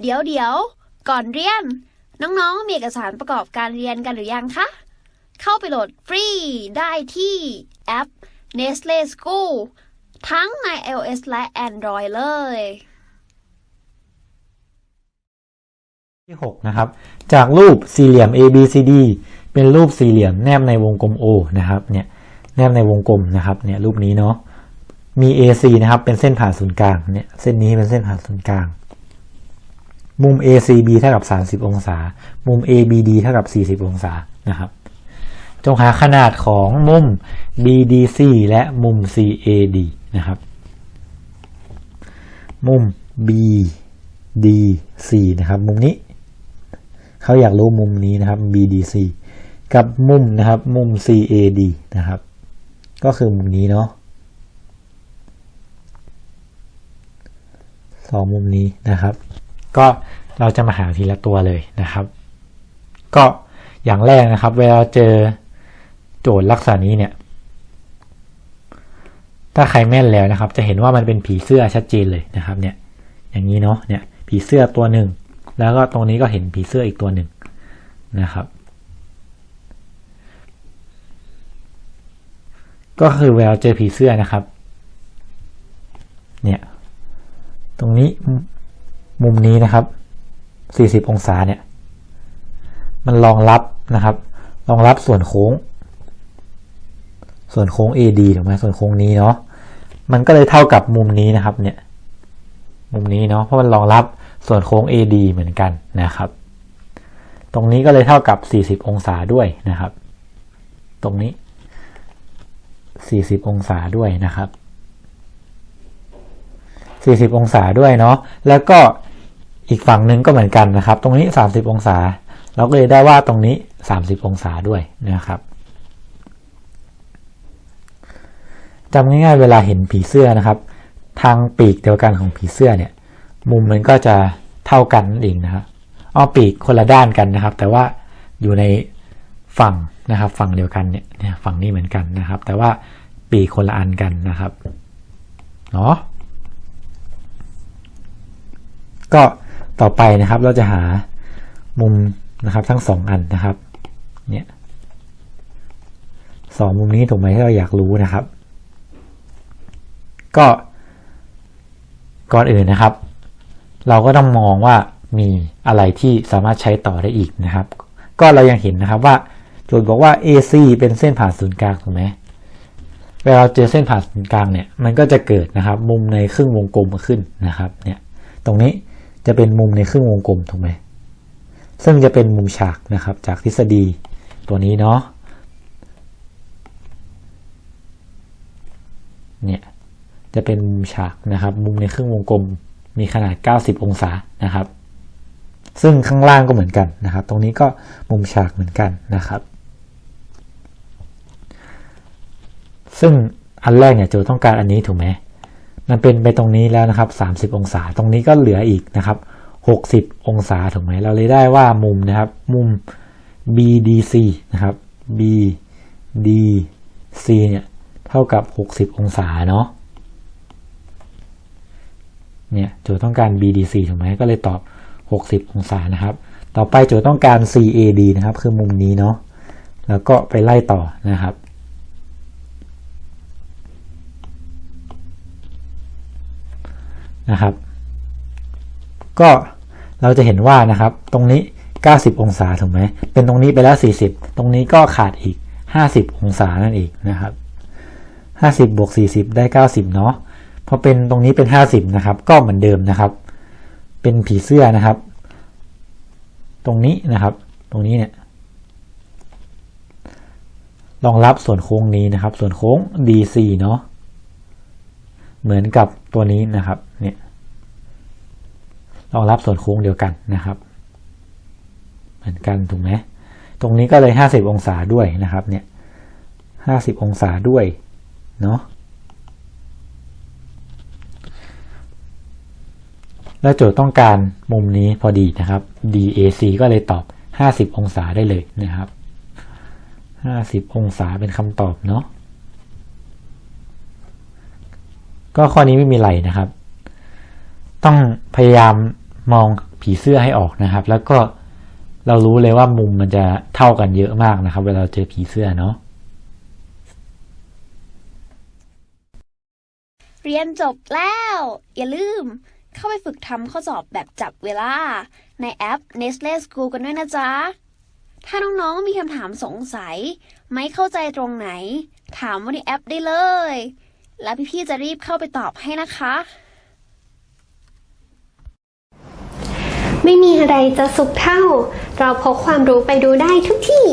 เดี๋ยวเดี๋ยวก่อนเรียน น้องๆ มีเอกสารประกอบการเรียนกันหรือยังคะ เข้าไปโหลดฟรีได้ที่แอป Nestle School ทั้งใน iOS และ Android เลย ที่ 6 นะครับ จากรูปสี่เหลี่ยม ABCD เป็นรูปสี่เหลี่ยมแนบในวงกลม O นะครับเนี่ยแนบในวงกลมนะครับเนี่ยรูปนี้เนาะมี AC นะครับเป็นเส้นผ่านศูนย์กลางเนี่ยเส้นนี้เป็นเส้นผ่านศูนย์กลาง มุม ACB เท่ากับ 30 องศา มุม ABD เท่ากับ 40 องศานะครับ จงหาขนาดของมุม BDC และมุม CAD นะครับ มุม BDC นะครับ มุมนี้ เขาอยากรู้มุมนี้นะครับ BDC กับมุมนะครับ มุม CAD นะครับ ก็คือมุมนี้เนาะสองมุมนี้นะครับ ก็เราจะมาหาทีละตัวเลยนะครับ ก็อย่างแรกนะครับ เวลาเจอโจทย์ลักษณะนี้เนี่ย ถ้าใครแม่นแล้วนะครับ จะเห็นว่ามันเป็นผีเสื้อชัดเจนเลยนะครับ เนี่ย อย่างนี้เนาะเนี่ย ผีเสื้อตัวหนึ่งแล้วก็ตรงนี้ก็เห็นผีเสื้ออีกตัวหนึ่งนะครับ ก็คือเวลาเจอผีเสื้อนะครับ เนี่ย ตรงนี้ มุมนี้นะครับ 40 องศาเนี่ย มันรองรับนะครับรองรับส่วนโค้ง ส่วนโค้ง AD ถูกไหมส่วนโค้งนี้เนาะมันก็เลยเท่ากับมุมนี้นะครับ เนี่ย มุมนี้เนาะเพราะมันรองรับส่วนโค้ง AD เหมือนกันนะครับ ตรงนี้ก็เลยเท่ากับ 40 องศาด้วยนะครับ ตรงนี้ 40 องศาด้วยนะครับ 40 องศาด้วยเนาะแล้วก็อีกฝั่งหนึ่งก็เหมือนกันนะครับ ตรงนี้ 30 องศา เราก็เลยได้ว่าตรงนี้ 30 องศาด้วยนะครับจำง่ายๆเวลาเห็นผีเสื้อนะครับ ทางปีกเดียวกันของผีเสื้อเนี่ย มุมมันก็จะเท่ากันนั่นเองนะครับอ้อปีกคนละด้านกันนะครับ แต่ว่าอยู่ในฝั่งนะครับ ฝั่งเดียวกันเนี่ยเนี่ยฝั่งนี้เหมือนกันนะครับ แต่ว่าปีกคนละอันกันนะครับเนาะ ก็ต่อไปนะครับเราจะหามุมนะครับทั้งสองอันนะครับเนี่ยสองมุมนี้ถูกไหมที่เราอยากรู้นะครับ ก็ก่อนอื่นนะครับ เราก็ต้องมองว่ามีอะไรที่สามารถใช้ต่อได้อีกนะครับ ก็เรายังเห็นนะครับว่าโจทย์บอกว่า AC เป็นเส้นผ่านศูนย์กลางถูกไหมเวลาเจอเส้นผ่านศูนย์กลางเนี่ยมันก็จะเกิดนะครับ มุมในครึ่งวงกลมขึ้นนะครับเนี่ยตรงนี้ จะเป็นมุมในครึ่งวงกลมถูกไหมซึ่งจะเป็นมุมฉากนะครับจากทฤษฎีตัวนี้เนาะเนี่ยจะเป็นมุมฉากนะครับ มุมในครึ่งวงกลมมีขนาด 90 องศานะครับ ซึ่งข้างล่างก็เหมือนกันนะครับ ตรงนี้ก็มุมฉากเหมือนกันนะครับ ซึ่งอันแรกเนี่ยโจทย์ต้องการอันนี้ถูกไหม มันเป็นไปตรงนี้แล้วนะครับ 30 องศา ตรงนี้ก็เหลืออีกนะครับ 60 องศาถูกไหม เราเลยได้ว่ามุมนะครับ มุม BDC นะครับ BDC เนี่ยเท่ากับ 60 องศาเนาะ เนี่ยโจทย์ต้องการ BDC ถูกไหม ก็เลยตอบ 60 องศานะครับ ต่อไปโจทย์ต้องการ CAD นะครับ คือมุมนี้เนาะ แล้วก็ไปไล่ต่อนะครับ นะครับ ก็เราจะเห็นว่านะครับ ตรงนี้ 90 องศาถูกไหมเป็นตรงนี้ไปแล้ว 40 ตรงนี้ก็ขาดอีก 50 องศานั่นเองนะครับ 50บวก40 ได้ 90 เนาะพอเป็นตรงนี้เป็น 50 นะครับ ก็เหมือนเดิมนะครับ เป็นผีเสื้อนะครับ ตรงนี้นะครับ ตรงนี้เนี่ยรองรับส่วนโค้งนี้นะครับ ส่วนโค้ง DC เนาะ เหมือนกับตัวนี้นะครับเนี่ยรองรับส่วนโค้งเดียวกันนะครับ เหมือนกันถูกไหมตรงนี้ก็เลย 50 องศาด้วยนะครับเนี่ย50 องศาด้วยเนาะแล้วโจทย์ต้องการมุมนี้พอดีนะครับ DAC ก็เลยตอบ 50 องศาได้เลยนะครับ 50 องศาเป็นคำตอบเนาะ ก็ข้อนี้ไม่มีไรนะครับ ต้องพยายามมองผีเสื้อให้ออกนะครับ แล้วก็เรารู้เลยว่ามุมมันจะเท่ากันเยอะมากนะครับ เวลาเจอผีเสื้อเนาะเรียนจบแล้ว อย่าลืม เข้าไปฝึกทำข้อสอบแบบจับเวลา ในแอป Nestle School กันด้วยนะจ๊ะ ถ้าน้องๆมีคำถามสงสัย ไม่เข้าใจตรงไหน ถามว่าในแอปได้เลย แล้วพี่ๆจะรีบเข้าไปตอบให้นะคะ ไม่มีอะไรจะสุขเท่า เราพกความรู้ไปดูได้ทุกที่